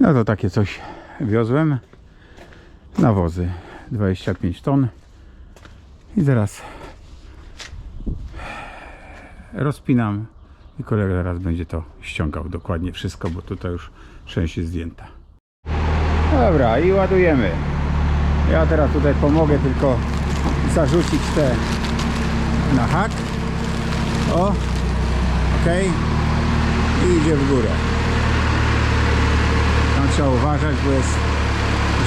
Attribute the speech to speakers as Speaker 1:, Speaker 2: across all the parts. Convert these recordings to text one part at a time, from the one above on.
Speaker 1: No to takie coś wiozłem. Nawozy 25 ton. I teraz rozpinam i kolega zaraz będzie to ściągał dokładnie wszystko, bo tutaj już część jest zdjęta. Dobra, i ładujemy. Ja teraz tutaj pomogę tylko zarzucić te na hak. O, ok. I idzie w górę. Trzeba uważać, bo jest,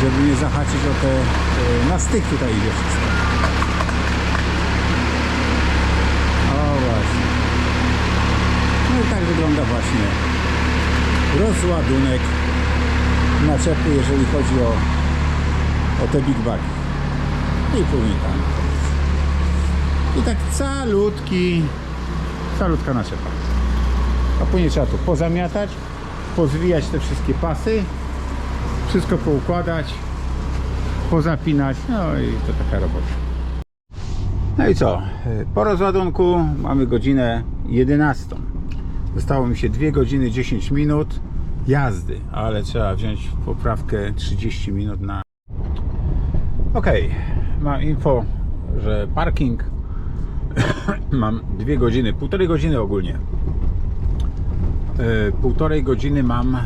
Speaker 1: żeby nie zahaczyć o te, e, na styk tutaj idzie wszystko. O właśnie. No i tak wygląda właśnie rozładunek naczepy, jeżeli chodzi o, o te big bagi. I później tam. I tak calutki, calutka naczepa. A później trzeba to pozamiatać, pozwijać te wszystkie pasy, wszystko poukładać, pozapinać, no i to taka robota. No i co? Po rozładunku mamy godzinę 11. Zostało mi się 2 godziny 10 minut jazdy, ale trzeba wziąć poprawkę 30 minut na. Ok, mam info, że parking mam 2 godziny, półtorej godziny ogólnie. E, Półtorej godziny mam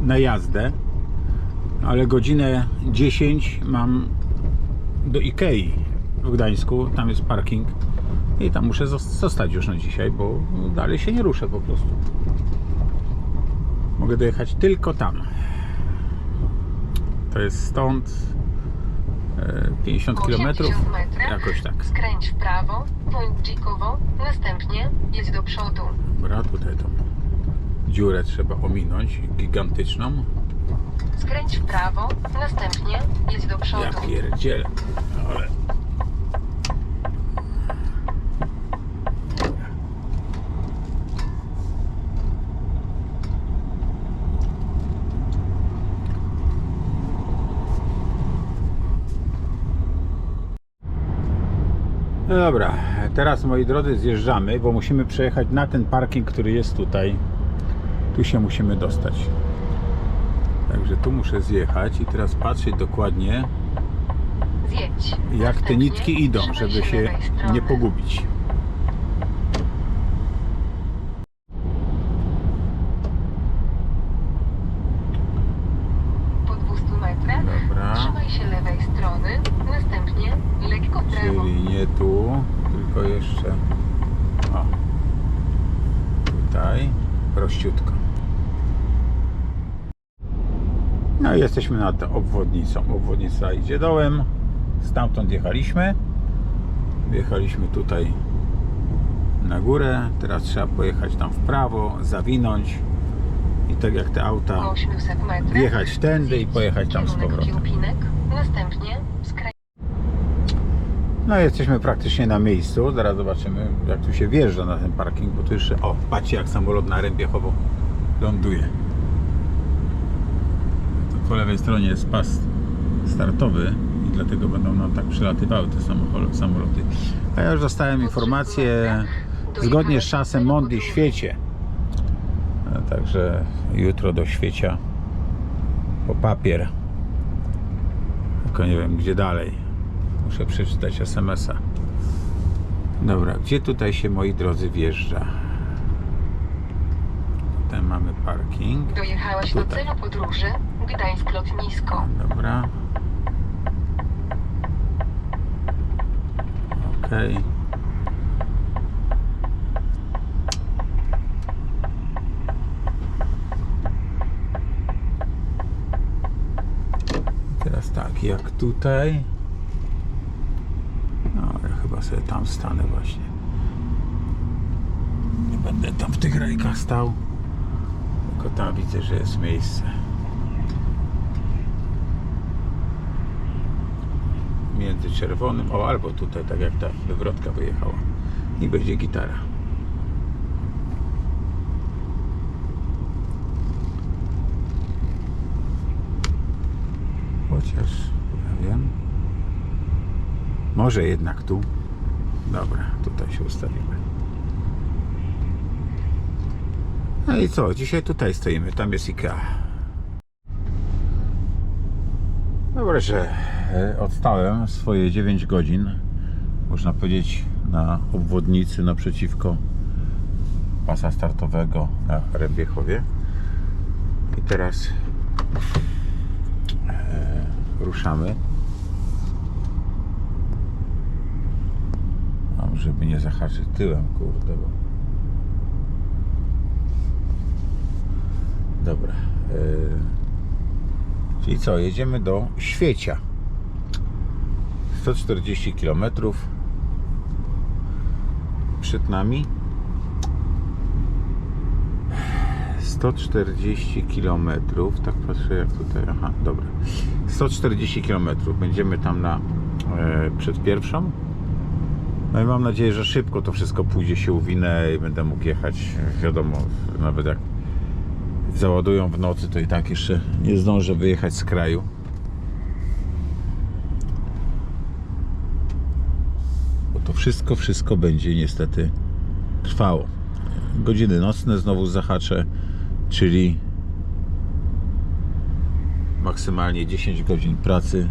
Speaker 1: na jazdę, ale godzinę 10 mam do Ikei w Gdańsku, tam jest parking i tam muszę zos- zostać już na dzisiaj, bo dalej się nie ruszę po prostu. Mogę dojechać tylko tam. To jest stąd e, 50
Speaker 2: Po
Speaker 1: km.
Speaker 2: 80 metrach
Speaker 1: Jakoś tak.
Speaker 2: Skręć w prawo, bądź dzikowo, następnie jedź do przodu.
Speaker 1: Dobra, tutaj tą dziurę trzeba ominąć, gigantyczną.
Speaker 2: Skręć w prawo, następnie jedź do przodu.
Speaker 1: Ja pierdzielę. Ale... No dobra, teraz moi drodzy zjeżdżamy, bo musimy przejechać na ten parking, który jest tutaj. Tu się musimy dostać. Także tu muszę zjechać i teraz patrzeć dokładnie, jak te nitki idą, żeby się nie pogubić.
Speaker 2: Po 200 metrach
Speaker 1: Dobra.
Speaker 2: trzymaj się lewej strony, następnie lekko w prawo.
Speaker 1: Czyli nie tu, tylko jeszcze o, tutaj prościutko. No i jesteśmy nad obwodnicą. Obwodnica idzie dołem. Stamtąd jechaliśmy. Wjechaliśmy tutaj na górę. Teraz trzeba pojechać tam w prawo, zawinąć i tak jak te auta
Speaker 2: Po 800 metrach
Speaker 1: wjechać tędy i pojechać tam z powrotem. No jesteśmy praktycznie na miejscu. Zaraz zobaczymy jak tu się wjeżdża na ten parking, bo tu jeszcze, o, patrzcie jak samolot na Rębiechowo ląduje. Po lewej stronie jest pas startowy i dlatego będą nam tak przelatywały te samoloty. A ja już dostałem informację zgodnie z czasem Mondi świecie. Także jutro do świecia po papier. Tylko nie wiem gdzie dalej. Muszę przeczytać SMS-a. Dobra, gdzie tutaj się moi drodzy wjeżdża? Tutaj mamy parking.
Speaker 2: Dojechałeś do
Speaker 1: Tutaj.
Speaker 2: celu podróży Gdańsk Lotnisko.
Speaker 1: Dobra. Okej. Teraz tak, jak tutaj. No, ja chyba sobie tam stanę właśnie. Nie będę tam w tych rajkach stał. Tylko tam widzę, że jest miejsce. Między czerwonym, o albo tutaj, tak jak ta wywrotka wyjechała i będzie gitara. Chociaż, ja wiem, może jednak tu. Dobra, tutaj się ustawimy. No i co, dzisiaj tutaj stoimy, tam jest IKEA. Dobra, że odstałem swoje 9 godzin, można powiedzieć, na obwodnicy naprzeciwko pasa startowego na Rębiechowie. I teraz e, ruszamy. Mam, żeby nie zahaczyć tyłem, kurde, bo... Dobra. E, czyli co, jedziemy do Świecia. 140 km przed nami. 140 km, tak patrzę jak tutaj, aha, dobra. 140 km, będziemy tam na e, przed pierwszą. No i mam nadzieję, że szybko to wszystko pójdzie się uwinę i będę mógł jechać. Wiadomo, nawet jak załadują w nocy, to i tak jeszcze nie zdążę wyjechać z kraju. Bo to wszystko, wszystko będzie niestety trwało. Godziny nocne znowu zahaczę, czyli maksymalnie 10 godzin pracy.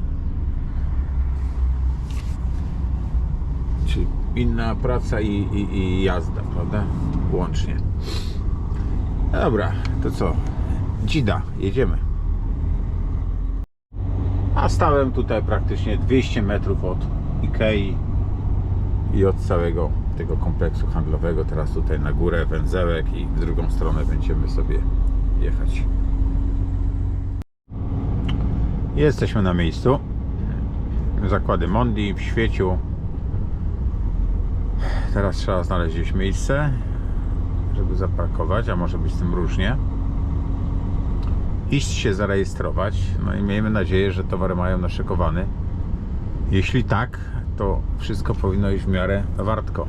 Speaker 1: Czyli inna praca i, i, i jazda, prawda? Łącznie. Dobra, to co? Dzida, jedziemy. A stałem tutaj praktycznie 200 metrów od Ikei i od całego tego kompleksu handlowego. Teraz tutaj na górę węzełek i w drugą stronę będziemy sobie jechać. Jesteśmy na miejscu. Zakłady Mondi w świeciu. Teraz trzeba znaleźć gdzieś miejsce, żeby zaparkować, a może być z tym różnie. Iść się zarejestrować. No i miejmy nadzieję, że towary mają naszykowany. Jeśli tak, to wszystko powinno iść w miarę wartko.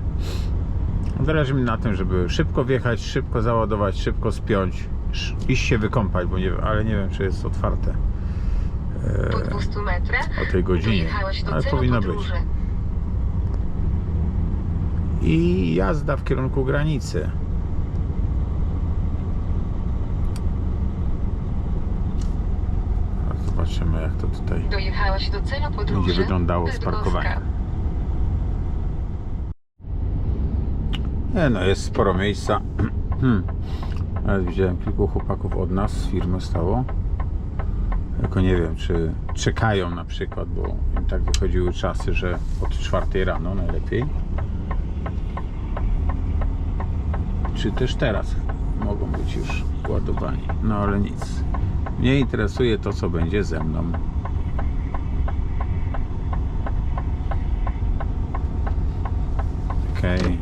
Speaker 1: Zależy mi na tym, żeby szybko wjechać, szybko załadować, szybko spiąć, iść się wykąpać, bo nie, ale nie wiem, czy jest otwarte
Speaker 2: Po 200 metrach
Speaker 1: o tej godzinie, ale powinno być. I jazda w kierunku granicy. Zobaczymy, jak to tutaj będzie wyglądało z
Speaker 2: Bydgoska.
Speaker 1: Nie no, jest sporo miejsca. Hmm. Nawet widziałem kilku chłopaków od nas z firmy stało. Tylko nie wiem, czy czekają na przykład, bo im tak wychodziły czasy, że od czwartej rano najlepiej. Czy też teraz mogą być już ładowani. No ale nic. Mnie interesuje to, co będzie ze mną. Okej.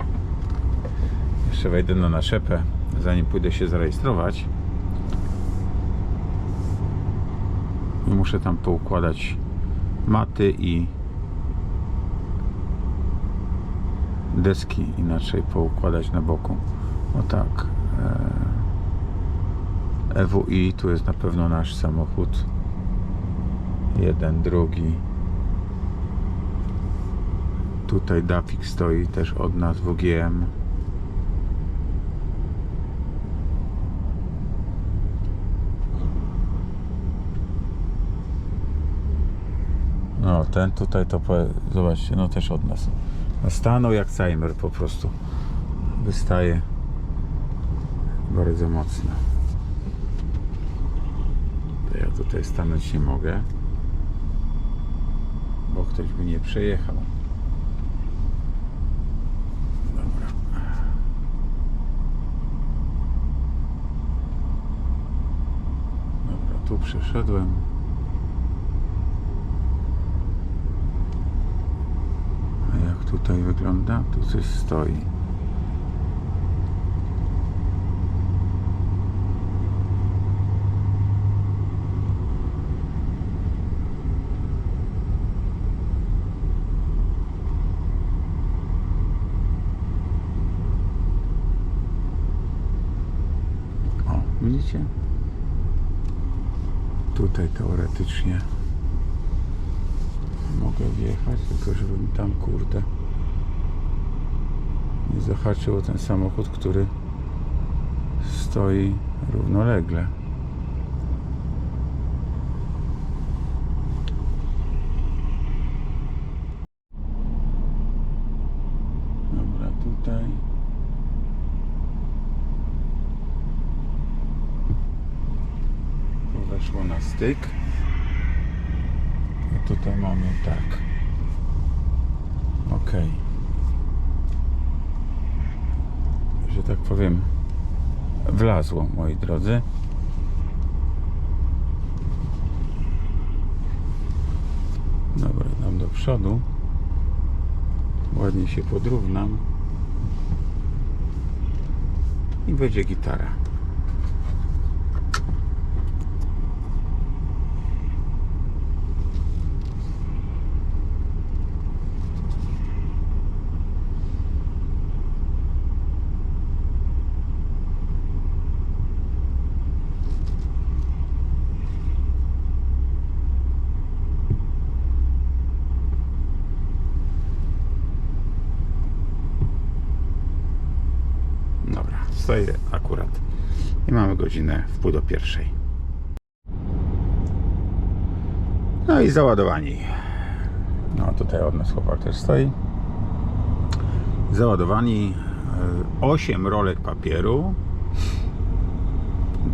Speaker 1: Jeszcze wejdę na naszepę, zanim pójdę się zarejestrować. I muszę tam poukładać maty i deski inaczej poukładać na boku. O tak. EWI, tu jest na pewno nasz samochód. Jeden, drugi. Tutaj Dafik stoi też od nas WGM. No, ten tutaj to zobaczcie, no też od nas. Stanął jak Seimer po prostu. Wystaje bardzo mocno. To ja tutaj stanąć nie mogę, bo ktoś by nie przejechał. Tu przeszedłem. A jak tutaj wygląda? Tu coś stoi. O, widzicie? Tutaj teoretycznie mogę wjechać, tylko żebym tam kurde i zahaczył o ten samochód, który stoi równolegle. Tutaj. Tu weszło na styk. A tutaj mamy tak. Okej. Okay. Że tak powiem, wlazło, moi drodzy. Dobra, dam do przodu. Ładnie się podrównam. I będzie gitara. Stoję akurat. I mamy godzinę w pół do pierwszej. No i załadowani. No tutaj od nas chłopak też stoi. Załadowani 8 rolek papieru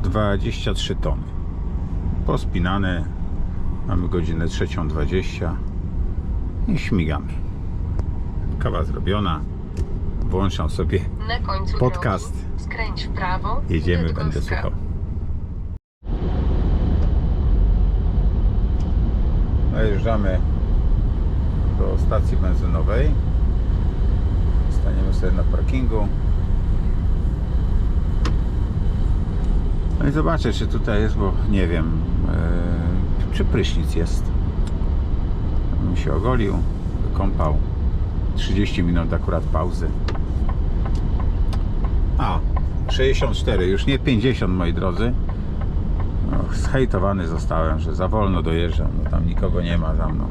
Speaker 1: 23 tony. Pospinane. Mamy godzinę 3.20 i śmigamy. Kawa zrobiona. Włączam sobie Podcast.
Speaker 2: Skręć w prawo.
Speaker 1: Jedziemy,
Speaker 2: Bydgoska.
Speaker 1: będę słuchał. Dojeżdżamy do stacji benzynowej. Staniemy sobie na parkingu. No i zobaczę, czy tutaj jest, bo nie wiem, e, czy prysznic jest. Bym się ogolił, wykąpał. 30 minut akurat pauzy. A, 64, już nie 50 moi drodzy. Och, zhejtowany zostałem, że za wolno dojeżdżam, no tam nikogo nie ma za mną.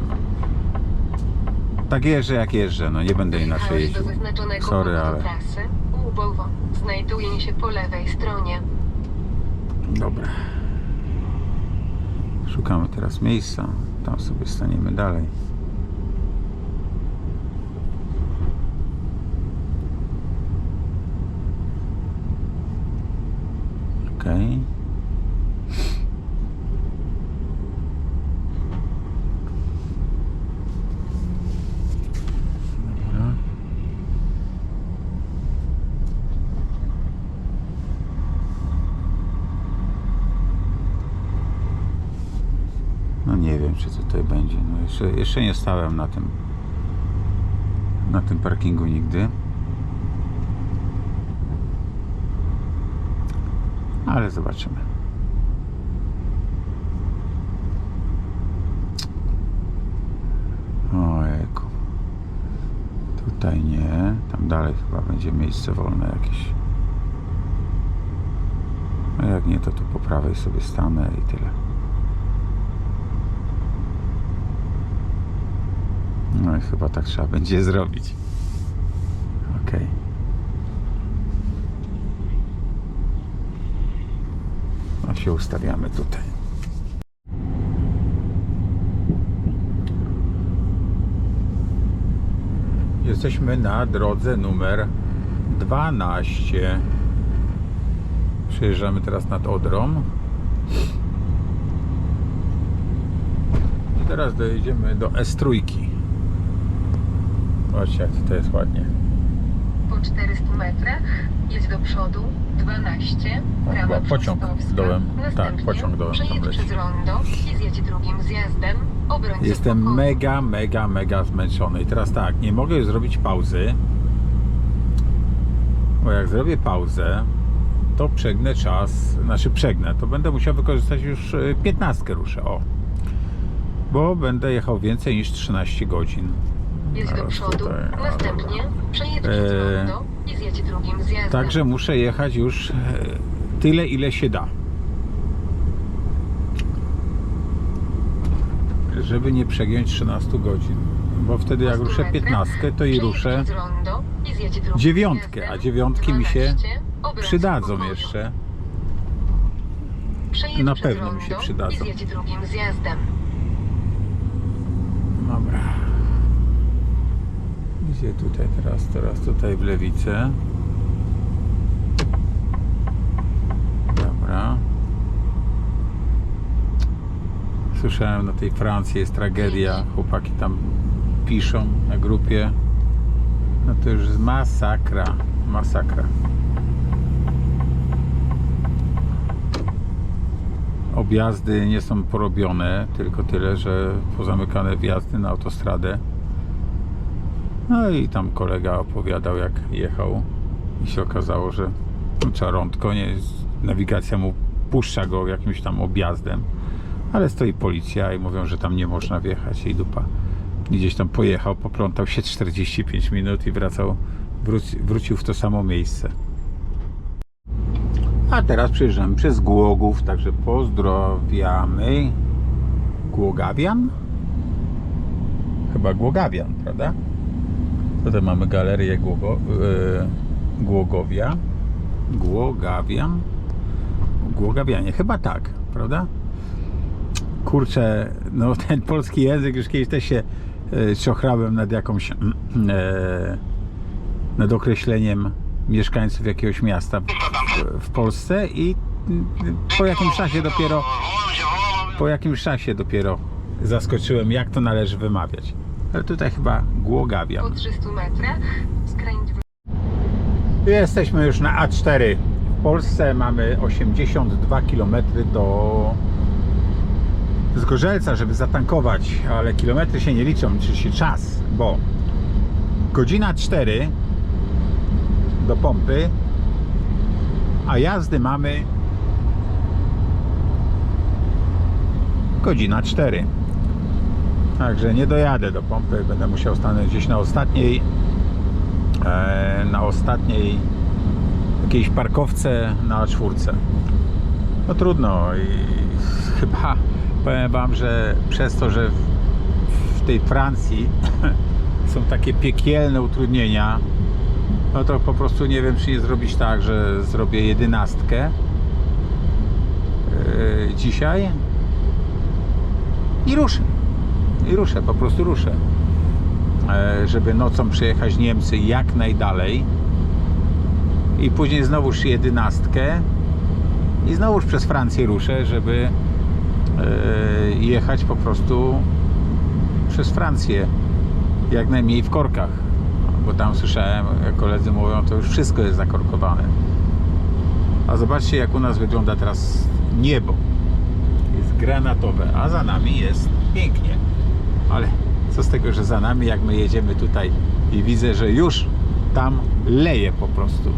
Speaker 1: Tak jeżdżę jak jeżdżę, no nie będę inaczej
Speaker 2: Wjechałeś
Speaker 1: jeździł.
Speaker 2: do zaznaczonego
Speaker 1: Sorry,
Speaker 2: punktu
Speaker 1: ale
Speaker 2: trasy. Łubowo. Znajduje się po lewej stronie.
Speaker 1: dobra. Szukamy teraz miejsca, tam sobie staniemy dalej. Dobra. No nie wiem, czy tutaj będzie. No jeszcze, jeszcze nie stałem na tym na tym parkingu nigdy. Ale zobaczymy. Ojejku. Tutaj nie. Tam dalej chyba będzie miejsce wolne jakieś. A jak nie, to tu po prawej sobie stanę i tyle. No i chyba tak trzeba będzie zrobić. Okej. No się ustawiamy tutaj. Jesteśmy na drodze numer 12. Przejeżdżamy teraz nad Odrą. I teraz dojedziemy do S3. Zobaczcie jak tutaj jest ładnie.
Speaker 2: Po 400 metrach jedź do przodu 12,
Speaker 1: O,
Speaker 2: brama
Speaker 1: chyba pociąg
Speaker 2: Brzostowska.
Speaker 1: dołem.
Speaker 2: Następnie
Speaker 1: Tak, pociąg dołem tam
Speaker 2: przejedź
Speaker 1: leci.
Speaker 2: przez rondo i zjedź drugim zjazdem obrońców
Speaker 1: Jestem mega, mega, mega zmęczony. I teraz tak, nie mogę już zrobić pauzy. Bo jak zrobię pauzę, to przegnę czas, znaczy przegnę, to będę musiał wykorzystać już y, 15 ruszę, o. Bo będę jechał więcej niż 13 godzin.
Speaker 2: Jedź do przodu,
Speaker 1: tutaj,
Speaker 2: następnie przejedź przez
Speaker 1: Eee,
Speaker 2: rondo i zjedź drugim zjazdem.
Speaker 1: Także muszę jechać już e, tyle, ile się da. Żeby nie przegiąć 13 godzin. Bo wtedy jak
Speaker 2: Po 100
Speaker 1: ruszę
Speaker 2: metrach
Speaker 1: 15, to i ruszę dziewiątkę, a dziewiątki mi się
Speaker 2: 12, obrońców
Speaker 1: przydadzą jeszcze. Na pewno mi się przydadzą.
Speaker 2: I zjedź drugim zjazdem.
Speaker 1: Dobra. Gdzie tutaj teraz? Teraz tutaj w lewicę. Dobra. Słyszałem, na tej Francji jest tragedia. Chłopaki tam piszą na grupie. No to już masakra. Masakra. Objazdy nie są porobione, tylko tyle, że pozamykane wjazdy na autostradę. No i tam kolega opowiadał, jak jechał i się okazało, że no, czarątko, nie, nawigacja mu puszcza go jakimś tam objazdem, ale stoi policja i mówią, że tam nie można wjechać i dupa. Gdzieś tam pojechał, poplątał się 45 minut i wracał, wróci, wrócił w to samo miejsce. A teraz przyjeżdżamy przez Głogów, także pozdrawiamy Głogawian? Chyba Głogawian, prawda? Tutaj mamy galerię Głogo, yy, Głogowia. Głogawian? Głogawianie, chyba tak, prawda? Kurczę, no ten polski język już kiedyś też się yy, czochrałem nad jakąś yy, nad określeniem mieszkańców jakiegoś miasta w, w Polsce i yy, po jakimś czasie dopiero po jakimś czasie dopiero zaskoczyłem jak to należy wymawiać. Ale tutaj chyba Głogawian.
Speaker 2: Po 300 metrach skręć w
Speaker 1: Jesteśmy już na A4. W Polsce mamy 82 km do Zgorzelca, żeby zatankować, ale kilometry się nie liczą, liczy się czas, bo godzina 4 do pompy, a jazdy mamy godzina 4. Także nie dojadę do pompy, będę musiał stanąć gdzieś na ostatniej e, na ostatniej jakiejś parkowce na czwórce. No trudno i chyba powiem Wam, że przez to, że w, tej Francji są takie piekielne utrudnienia, no to po prostu nie wiem, czy nie zrobić tak, że zrobię jedenastkę yy, dzisiaj i ruszę. I ruszę, po prostu ruszę. E, żeby nocą przejechać Niemcy jak najdalej. I później znowuż jedenastkę. I znowuż przez Francję ruszę, żeby e, jechać po prostu przez Francję. Jak najmniej w korkach. Bo tam słyszałem, jak koledzy mówią, to już wszystko jest zakorkowane. A zobaczcie jak u nas wygląda teraz niebo. Jest granatowe, a za nami jest pięknie ale co z tego, że za nami, jak my jedziemy tutaj i widzę, że już tam leje po prostu.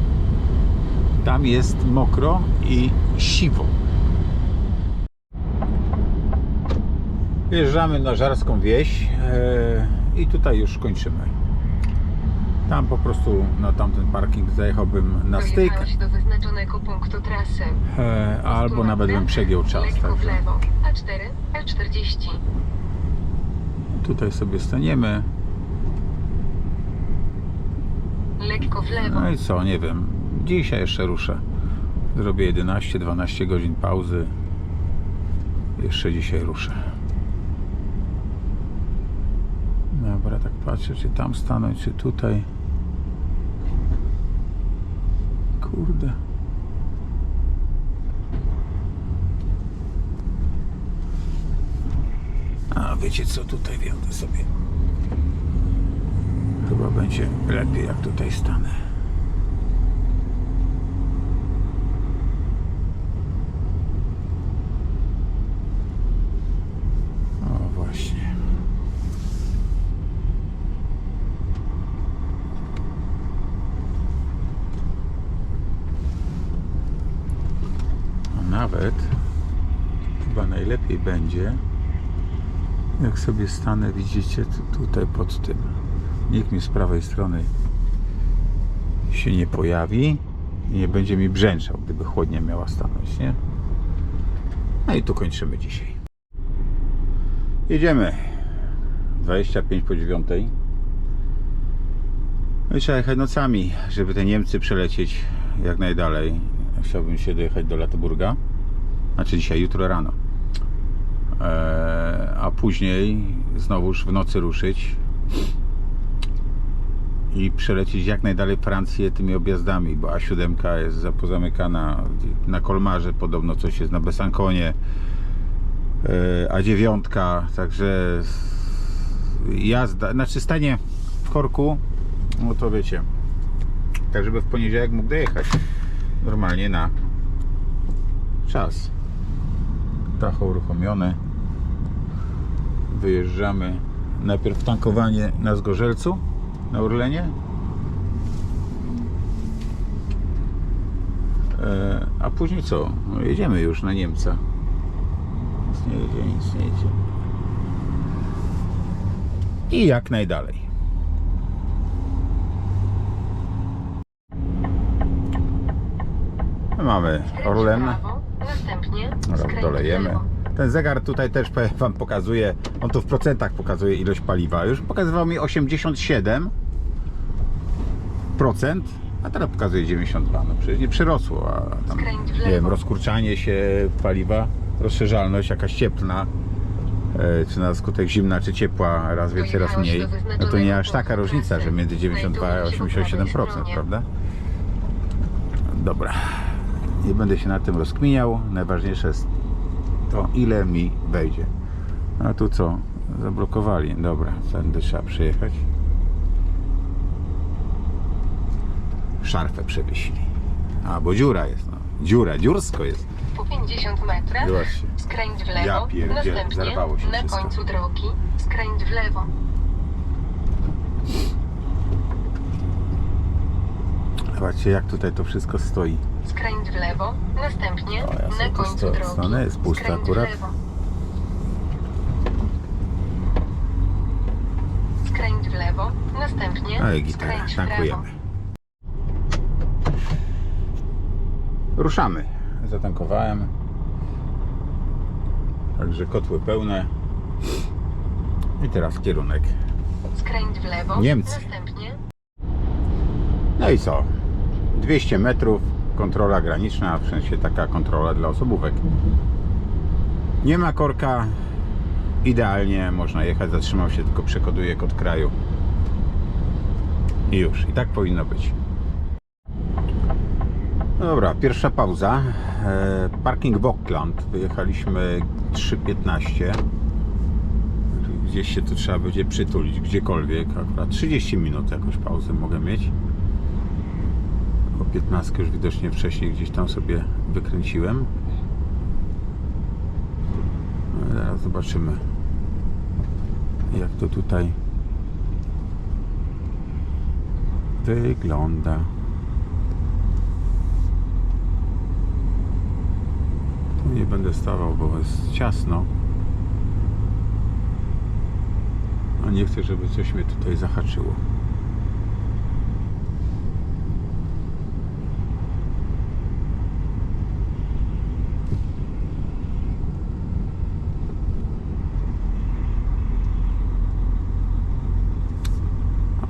Speaker 1: Tam jest mokro i siwo. Wjeżdżamy na Żarską Wieś e, i tutaj już kończymy. Tam po prostu na tamten parking zajechałbym na styk,
Speaker 2: do wyznaczonego punktu trasy.
Speaker 1: e, albo nawet bym przegiął czas.
Speaker 2: Lekko w
Speaker 1: Także
Speaker 2: lewo. A4, A40.
Speaker 1: Tutaj sobie staniemy.
Speaker 2: Lekko w lewo.
Speaker 1: No i co, nie wiem. Dzisiaj jeszcze ruszę. Zrobię 11-12 godzin pauzy. Jeszcze dzisiaj ruszę. Dobra, tak patrzę, czy tam stanąć, czy tutaj. Kurde. A wiecie co, tutaj wjadę sobie. Chyba będzie lepiej, jak tutaj stanę. Właśnie. Nawet chyba najlepiej będzie, jak sobie stanę, widzicie, tu- tutaj pod tym. Nikt mi z prawej strony się nie pojawi i nie będzie mi brzęczał, gdyby chłodnia miała stanąć, nie? No i tu kończymy dzisiaj. Jedziemy. 25 po 9. No i trzeba jechać nocami, żeby te Niemcy przelecieć jak najdalej. Chciałbym się dojechać do Latoburga. Znaczy dzisiaj, jutro rano. Eee, a później znowuż w nocy ruszyć i przelecieć jak najdalej Francję tymi objazdami, bo A7 jest za- pozamykana na Kolmarze, podobno coś jest na Besanconie, e, A9, także jazda, znaczy stanie w korku, no to wiecie, tak żeby w poniedziałek mógł dojechać normalnie na czas. Tacho uruchomione. Wyjeżdżamy. Najpierw tankowanie na Zgorzelcu, na Orlenie. E, a później co? No jedziemy już na Niemca. Nic nie jedzie, nic nie jedzie. I jak najdalej. Mamy Orlen.
Speaker 2: następnie
Speaker 1: dolejemy. Ten zegar tutaj też Wam pokazuje, on tu w procentach pokazuje ilość paliwa. Już pokazywał mi 87%, a teraz pokazuje 92. No przecież nie przyrosło, a tam, nie wiem, rozkurczanie się paliwa, rozszerzalność jakaś cieplna, e, czy na skutek zimna, czy ciepła, raz więcej, raz mniej. No to nie aż taka różnica, że między 92 a
Speaker 2: Znajduje się po prawej
Speaker 1: 87%,
Speaker 2: stronie.
Speaker 1: prawda? Dobra. Nie będę się nad tym rozkminiał. Najważniejsze jest to, ile mi wejdzie. A tu co? Zablokowali. Dobra, tędy trzeba przejechać. Szarfę przewiesili. A, bo dziura jest. No. Dziura, dziursko jest.
Speaker 2: Po 50 metrach skręć w
Speaker 1: Ja
Speaker 2: lewo,
Speaker 1: pierdzielę,
Speaker 2: następnie na
Speaker 1: wszystko.
Speaker 2: końcu drogi skręć w lewo.
Speaker 1: Zobaczcie, jak tutaj to wszystko stoi.
Speaker 2: Skręć w lewo, następnie
Speaker 1: O, ja
Speaker 2: na końcu
Speaker 1: sto-
Speaker 2: drogi
Speaker 1: jest puste
Speaker 2: skręć
Speaker 1: akurat.
Speaker 2: w lewo. Skręć w lewo, następnie
Speaker 1: No i gitara,
Speaker 2: skręć
Speaker 1: tankujemy. Ruszamy. Zatankowałem. Także kotły pełne. I teraz kierunek.
Speaker 2: Skręć w lewo,
Speaker 1: Niemcy.
Speaker 2: następnie
Speaker 1: No i co? 200 metrów, kontrola graniczna, w sensie taka kontrola dla osobówek. Nie ma korka, idealnie można jechać, zatrzymał się, tylko przekoduje kod kraju. I już, i tak powinno być. No dobra, pierwsza pauza. E, parking w Auckland. Wyjechaliśmy 3.15. Gdzieś się tu trzeba będzie przytulić, gdziekolwiek. Akurat 30 minut jakąś pauzę mogę mieć. O 15 już widocznie wcześniej gdzieś tam sobie wykręciłem. No, zaraz zobaczymy jak to tutaj wygląda. Tu nie będę stawał, bo jest ciasno. A nie chcę, żeby coś mnie tutaj zahaczyło.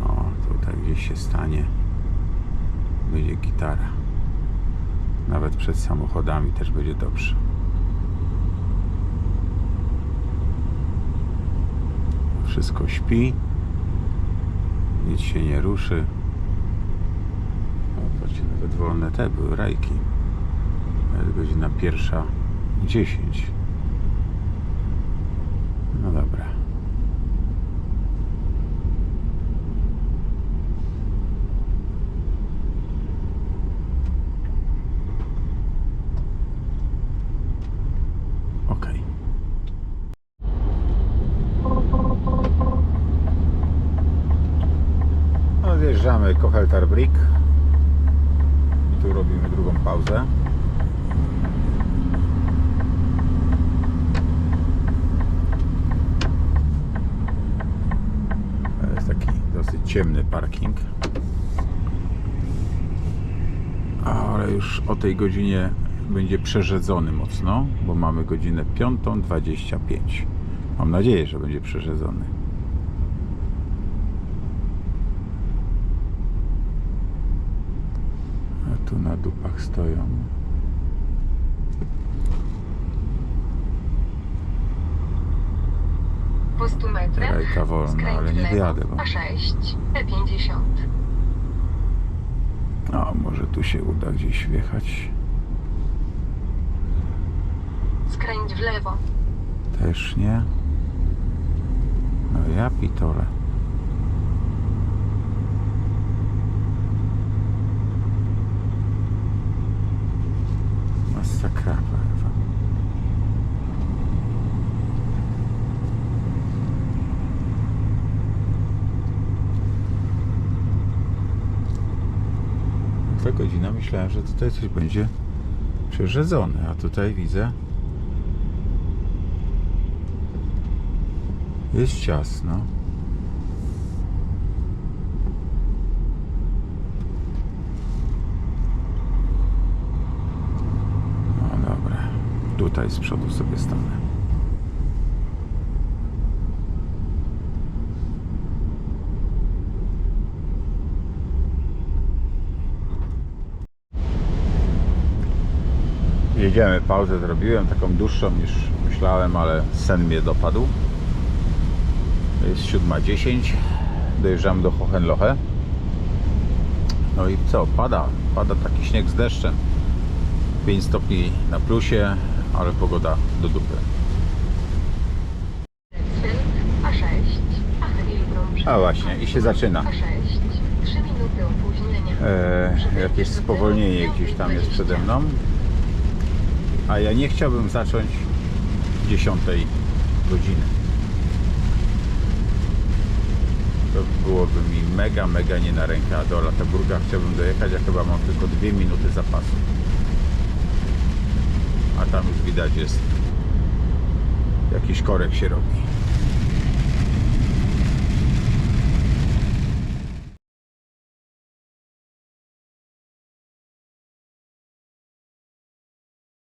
Speaker 1: O, tutaj gdzieś się stanie. Będzie gitara. Nawet przed samochodami też będzie dobrze. Wszystko śpi. Nic się nie ruszy. Patrzcie, nawet wolne te były rajki. Jest godzina pierwsza dziesięć. No dobra. Okej. No, Kocheltar Brick. I tu robimy drugą pauzę. To jest taki dosyć ciemny parking. Ale już o tej godzinie będzie przerzedzony mocno, bo mamy godzinę 5.25. Mam nadzieję, że będzie przerzedzony. A tu na dupach stoją.
Speaker 2: Po 100 metrach
Speaker 1: Rajka wolna, ale nie bo-
Speaker 2: A6, E50.
Speaker 1: A może tu się uda gdzieś wjechać?
Speaker 2: Skręć w lewo.
Speaker 1: Też nie. No ja pitole. Masakra. powiem wam. Dwa godzina myślałem, że tutaj coś będzie przerzedzone, a tutaj widzę Jest ciasno. No dobra. Tutaj z przodu sobie stanę. Jedziemy, pauzę zrobiłem, taką dłuższą niż myślałem, ale sen mnie dopadł. Jest 7.10. Dojeżdżamy do Hohenlohe. No i co? Pada. Pada taki śnieg z deszczem. 5 stopni na plusie, ale pogoda do dupy.
Speaker 2: Redfeld, A6, Achelibrą.
Speaker 1: A właśnie, i się zaczyna.
Speaker 2: A6, 3 minuty opóźnienia.
Speaker 1: E, jakieś spowolnienie gdzieś tam jest przede mną. A ja nie chciałbym zacząć 10 godziny. To byłoby mi mega, mega nie na rękę, a do Lateburga chciałbym dojechać, a chyba mam tylko 2 minuty zapasu. A tam już widać jest jakiś korek się robi.